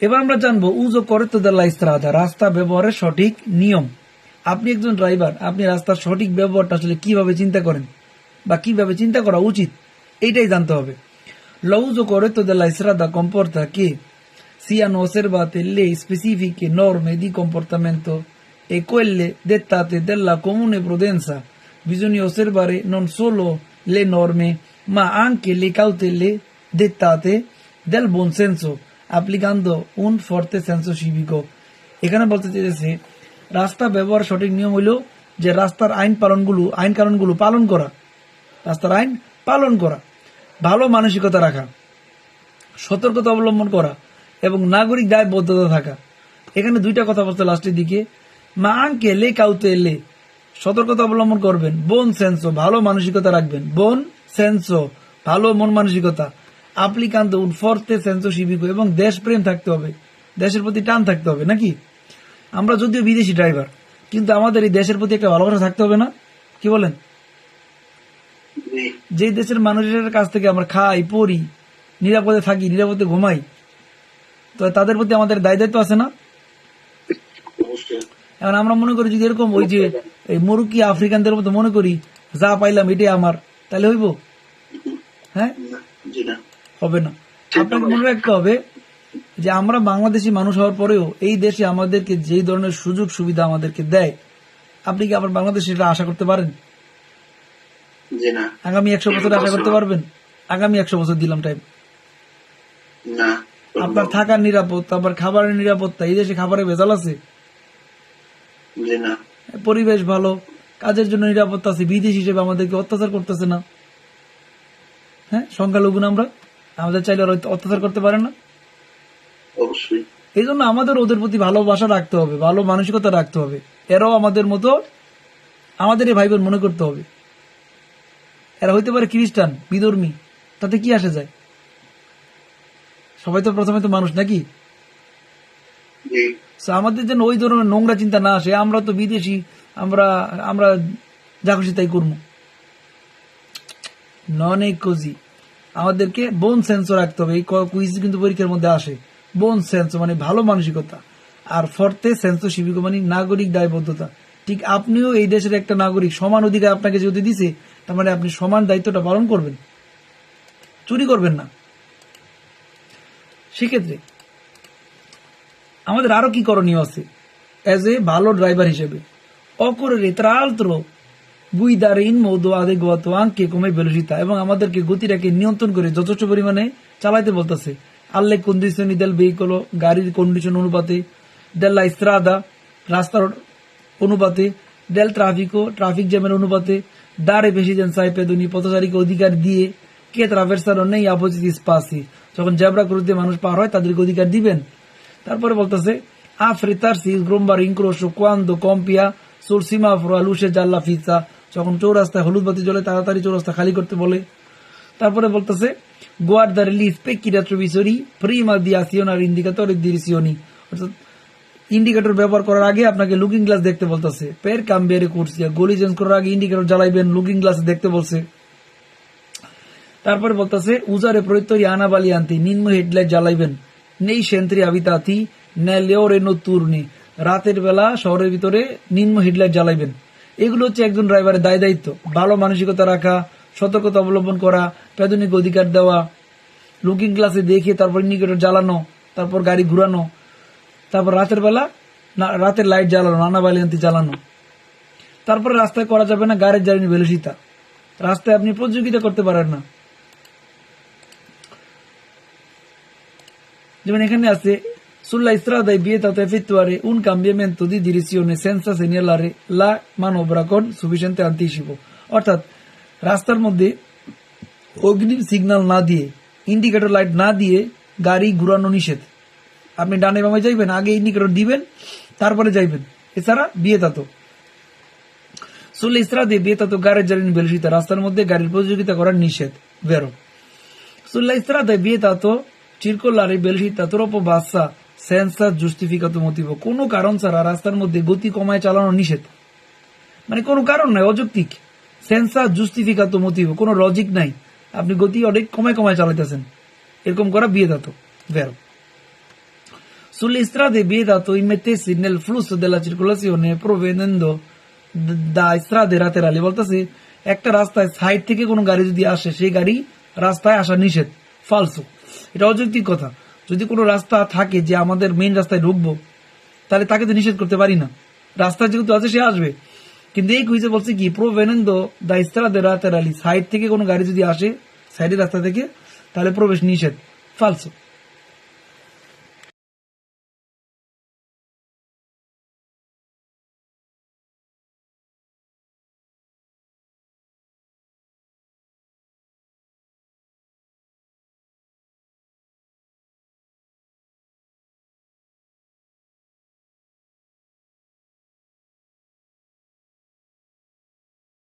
এবার আমরা জানব উজো করে তো দেয় ইস্তাহাদা রাস্তা ব্যবহারের সঠিক নিয়ম। আপনি একজন ড্রাইভার, আপনি রাস্তার সঠিক ব্যবহারটা আসলে কীভাবে চিন্তা করেন বা কীভাবে চিন্তা করা উচিত, এইটাই জানতে হবে। লউজো করে তো দেয় ইস্তাহাদা কম্পর্তা কে সিয়া নসের বাতে লে স্পেসিফিক নর্মে দি কম্পর্তামেন্ট একোয়েললে দে তাতে দেল্লা কমুনে প্রদেন্সা বিজনী ওসের বারে নন সোলো লে নর্মে মা আঙ্কে লে কাউতে লে দে তাতে দেল বনসেন্স হোক applicando un forte senso civico. এখানে বলতে চেয়েছে রাস্তা ব্যবহার সঠিক নিয়ম হইল যে রাস্তার আইন পালনগুলো, আইন কানুনগুলো পালন করা। রাস্তার আইন পালন করা। ভালো মানসিকতা রাখা। সতর্কতা অবলম্বন করা এবং নাগরিক দায়বদ্ধতা থাকা। এখানে দুইটা কথা বলতে লাস্টের দিকে। মা আঙ্কে লে কাউতে এলে সতর্কতা অবলম্বন করবেন। বোন সেন্সো, ভালো মানসিকতা রাখবেন। বোন সেন্সো, ভালো মন মানসিকতা। আপ্লিকান্ত উন ফর্তে সেন্সো শিবিক এবং দেশপ্রেম থাকতে হবে। দেশের প্রতি টান থাকতে হবে নাকি? আমরা যদিও বিদেশি ড্রাইভার কিন্তু আমাদের এই দেশের প্রতি একটা ভালোবাসা থাকতে হবে না? কি বলেন? যে দেশের মানুষের কাছ থেকে আমরা খাই পড়ি নিরাপদে থাকি নিরাপদে ঘুমাই তো তাদের প্রতি আমাদের দায় দায়িত্ব আছে না? এখন আমরা মনে করি যদি এরকম ওই যে এই মরুকি আফ্রিকানদের মতো মনে করি যা পাইলাম এটাই আমার তাহলে হইব? হ্যাঁ? হবে না। আপনাকে মনে রাখতে হবে যে আমরা বাংলাদেশি মানুষ হওয়ার পরেও এই দেশে আমাদেরকে যেই ধরনের সুযোগ সুবিধা আমাদেরকে দেয় আপনি কি আবার বাংলাদেশে এটা আশা করতে পারেন? আগামী একশো বছর আশা করতে পারবেন? আগামী একশো বছর দিলাম টাইম আপনার থাকার নিরাপত্তা আবার খাবারের নিরাপত্তা এই দেশে খাবারে ভেজাল আছে? পরিবেশ ভালো কাজের জন্য নিরাপত্তা আছে বিদেশ হিসেবে আমাদেরকে অত্যাচার করতেছে না। হ্যাঁ সংখ্যালঘু না আমরা? আমাদের চাইলে ওরা অত্যাচার করতে পারে না। অবশ্যই। এই জন্য আমাদের ওদের প্রতি ভালোবাসা রাখতে হবে ভালো মানসিকতা রাখতে হবে। এরাও আমাদের মতো আমাদের এই ভাই বোন মনে করতে হবে। এরা হইতে পারে খ্রিস্টান বিধর্মী তাতে কি আসে যায়? সবাই তো প্রথমে তো মানুষ নাকি? আমাদের যেন ওই ধরনের নোংরা চিন্তা না আসে আমরা তো বিদেশি আমরা আমরা যা খুশি তাই করব। নন কোজি। আমাদেরকে বোন সেন্স রাখতে হবে। এই কুইজ কিন্তু পরীক্ষার মধ্যে আসে। বোন সেন্স মানে ভালো মানসিকতা। আর ফর্তে সেন্স শিবিক মানে নাগরিক দায়বদ্ধতা। ঠিক আপনিও এই দেশের একটা নাগরিক, সমান অধিকার আপনাকে যদি দিছে, তার মানে আপনি সমান দায়িত্বটা পালন করবেন। চুরি করবেন না। সেক্ষেত্রে আমাদের আরও কি করণীয় আছে? অ্যাজ এ ভালো ড্রাইভার হিসেবে। অকরে tra l'altro বুইদারিন মৌদো আদে গোয়াতোয়াং কে কমে বেলুসিতা এবং আমাদেরকে গতিটাকে নিয়ন্ত্রণ করে যথেষ্ট পরিমাণে চালাইতে বলতেছে। আল্লে কন্ডিশন ইদেল ভেহিকল গাড়ির কন্ডিশন অনুপাতে দেল্লা ইস্ত্রাদা রাস্তার অনুপাতে ডেল ট্রাফিক ও ট্রাফিক জ্যামের অনুপাতে, দাঁড়ে বেশি দেন সাহেব দুনি পথচারীকে অধিকার দিয়ে কে ট্রাফের সার অন্যই আপোজিট স্পাসি যখন জেবরা করতে মানুষ পার হয়, তাদেরকে অধিকার দিবেন। তারপরে বলতেছে, আফ্রিতার সি সিজ গ্রোমবার ইংক্রোশ কোয়ান্দো, কম্পিয়া, সুরসিমা ফ্রো আলুসে জাল্লা, ফিসা যখন চৌরাস্তায় হলুদ বাতি জ্বলে, তাড়াতাড়ি চৌরাস্তা খালি করতে বলে। তারপরে বলতেছে specchi retrovisori prima di azionare indicatore di direzioni অর্থাৎ ইন্ডিকেটর ব্যবহার করার আগে আপনাকে লুকিং গ্লাস দেখতে বলতেছে। পের কাম্বিয়ারে কুরসিয়া গলি চেঞ্জ করার আগে ইন্ডিকেটর জ্বালাইবেন, লুকিং গ্লাস দেখতে বলছে। তারপরে বলতেছে, উজারে প্রত্যয় আনা বালি আনতি, নিম্ন হেডলাইট জ্বালাইবেন। নেই সেন্ত্রি আবিতাতি নেলেওরে নতুর্নি রাতের বেলা শহরের ভিতরে নিম্ন হেডলাইট জ্বালাইবেন। এগুলো হচ্ছে একজন ড্রাইভারের দায় দায়িত্ব। ভালো মানসিকতা রাখা, সতর্কতা অবলম্বন করা, প্রাথমিক অধিকার দেওয়া লুকিং গ্লাসে দেখে তারপর ইন্ডিকেটর জ্বালানো, তারপর গাড়ি ঘুরানো, তারপর রাতের বেলা রাতের লাইট জ্বালানো, নানা বালিয়ান্তি জ্বালানো। তারপরে রাস্তায় করা যাবে না গাড়ির জার্নি বেলুসিতা রাস্তায় আপনি প্রতিযোগিতা করতে পারেন না। যেমন এখানে আছে sulla strada è vietato effettuare un cambiamento di direzione senza segnalare la manovra con sufficiente anticipo অর্থাৎ রাস্তার মধ্যে অগ্নি সিগন্যাল না দিয়ে ইন্ডিকেটর লাইট না দিয়ে গাড়ি ঘুরানো নিষেধ আপনি ডানে বামে যাইবেন আগে ইন্ডিকেটর দিবেন তারপরে যাইবেন এছাড়া বিয়ে তাতো সুলে ইসরাদে বিয়ে তাতো গাড়ির জারিন বেলসিতা রাস্তার মধ্যে গাড়ির প্রতিযোগিতা করার নিষেধ বেরো sulla strada è vietato circolare velocità troppo bassa senza giustificato মতিব। কোনো কারণ ছাড়া রাস্তার মধ্যে গতি কমায় চালানো নিষেধ। মানে কোনো কারণ নাই, অযৌক্তিক। সেন্সা জুস্টিফিকাতো মোটিভ কোনো লজিক নাই। আপনি গতি অনেক কমায় কমায় চালাইতেছেন। এরকম করা বিয়ে দাতো laterali বলতেছে, একটা রাস্তায় সাইড থেকে কোনো গাড়ি যদি আসে, সেই গাড়ি রাস্তায় আসা নিষেধ। ফালসো এটা অযৌক্তিক কথা। যদি কোনো রাস্তা থাকে যে আমাদের মেইন রাস্তায় ঢুকবো, তাহলে তাকে তো নিষেধ করতে পারি না। রাস্তা যেহেতু আছে, সে আসবে। কিন্তু এই কুইজে বলছে কি প্রো ভেনেন্দ দা ইস্তারা দে রাতের আলী সাইড থেকে কোনো গাড়ি যদি আসে, সাইডের রাস্তা থেকে, তাহলে প্রবেশ নিষেধ। ফালসো